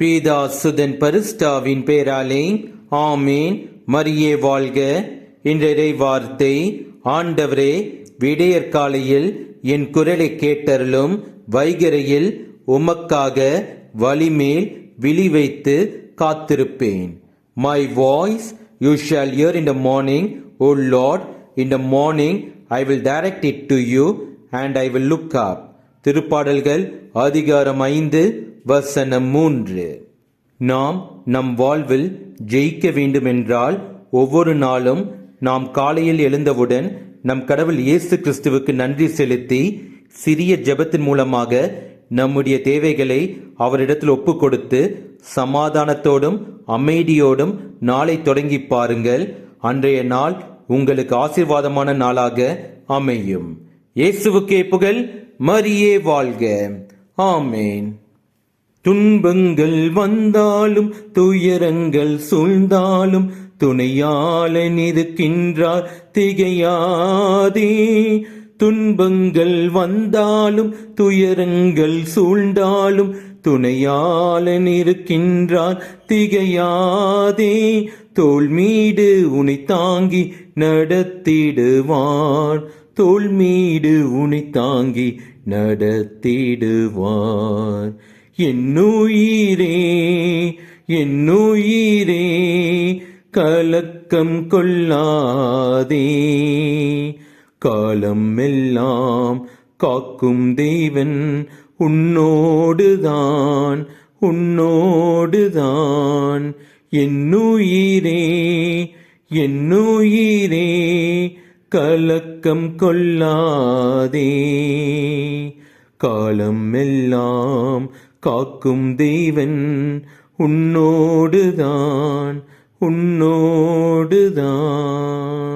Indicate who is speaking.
Speaker 1: பீதா சுதன் பரிஸ்டாவின் பேராலே ஆமேன். மரியே வாழ்க. இன்றைய வார்த்தை ஆண்டவரே விடையற்காலையில் என் குரலை கேட்டருளும் வைகரையில் உமக்காக வலிமேல் விழி வைத்து காத்திருப்பேன். My voice you shall hear in the morning O Lord in the morning I will direct it to you and I will look up திருப்பாடல்கள் அதிகாரம் ஐந்து வசனம் மூன்று. நாம் நம் வாழ்வில் ஜெயிக்க வேண்டுமென்றால் ஒவ்வொரு நாளும் நாம் காலையில் எழுந்தவுடன் நம் கடவுள் இயேசு கிறிஸ்துவுக்கு நன்றி செலுத்தி சிறிய ஜெபத்தின் மூலமாக நம்முடைய தேவைகளை அவரிடத்தில் ஒப்பு கொடுத்து சமாதானத்தோடும் அமைதியோடும் நாளை தொடங்கி பாருங்கள். அன்றைய நாள் உங்களுக்கு ஆசீர்வாதமான நாளாக அமையும். இயேசுவுக்கே புகழ் மரியே வாழ்க. ஆமேன். துன்பங்கள் வந்தாலும் துயரங்கள் சூழ்ந்தாலும் துணையாளன் இருக்கின்றார் திகையாதே. துன்பங்கள் வந்தாலும் துயரங்கள் சூழ்ந்தாலும் துணையாளன் இருக்கின்றார் திகையாதே. தோல் மீது உனை தாங்கி நடத்திடுவார் தோல் மீது உனை தாங்கி நடத்திடுவார் என்னுயிரே என்னுயிரே கலக்கம் கொள்ளாதே. காலம் எல்லாம் காக்கும் தெய்வன் உன்னோடுதான் உன்னோடுதான். என்னுயிரே என்னுயிரே கலக்கம் கொள்ளாதே. காலம் எல்லாம் காக்கும் தேவன் உன்னோடுதான் உன்னோடுதான்.